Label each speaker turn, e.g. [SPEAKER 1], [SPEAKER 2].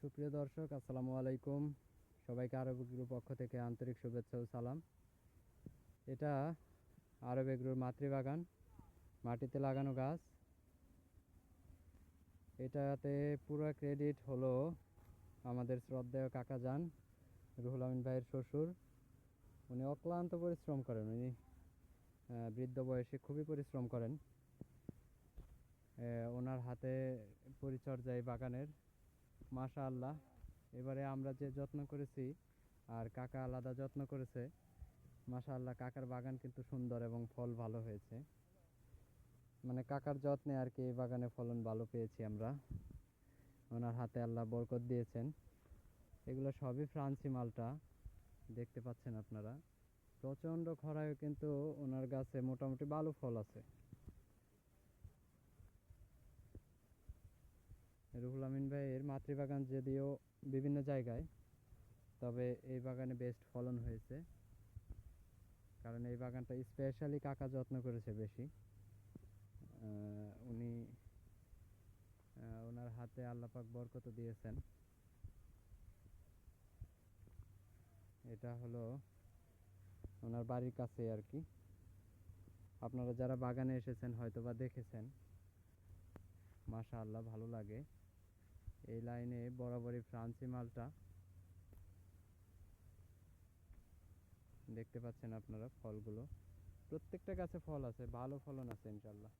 [SPEAKER 1] সুপ্রিয় দর্শক, আসসালামু আলাইকুম। সবাইকে আরব এগ্রোর পক্ষ থেকে আন্তরিক শুভেচ্ছা ও সালাম। এটা আরব এগ্রোর মাতৃবাগান, মাটিতে লাগানো গাছ। এটাতে পুরো ক্রেডিট হলো আমাদের শ্রদ্ধেয় কাকা যান রুহুল আমিন ভাইয়ের শ্বশুর। উনি অক্লান্ত পরিশ্রম করেন, উনি বৃদ্ধ বয়সে খুবই পরিশ্রম করেন। ওনার হাতে পরিচর্যায় বাগানের। মাশা আল্লাহ এবারে আমরা যে যত্ন করেছি, আর কাকা আলাদা যত্ন করেছে মাশা আল্লাহ কাকার বাগান কিন্তু সুন্দর এবং ফল ভালো হয়েছে। মানে কাকার যত্নে আর কি এই বাগানে ফলন ভালো পেয়েছি আমরা। ওনার হাতে আল্লাহ বরকত দিয়েছেন। এগুলো সবই ফ্রান্সি মালটা, দেখতে পাচ্ছেন আপনারা। প্রচণ্ড খরায়ও কিন্তু ওনার গাছে মোটামুটি ভালো ফল আছে। রুহুল আমিন ভাইয়ের মাতৃবাগান যদিও বিভিন্ন জায়গায়, তবে এই বাগানে বেস্ট ফলন হয়েছে। কারণ এই বাগানটা স্পেশালি কাকা যত্ন করেছে বেশি। উনি ওনার হাতে আল্লাপাক বরকত দিয়েছেন। এটা হলো ওনার বাড়ির কাছে আর কি। আপনারা যারা বাগানে এসেছেন হয়তো বা দেখেছেন। মাশা আল্লাহ ভালো লাগে। এই লাইনে বরাবরই ফ্রান্সি মালটা। দেখতে পাচ্ছেন আপনারা ফলগুলো। প্রত্যেকটা গাছে ফল আছে, ভালো ফলন আছে ইনশাল্লাহ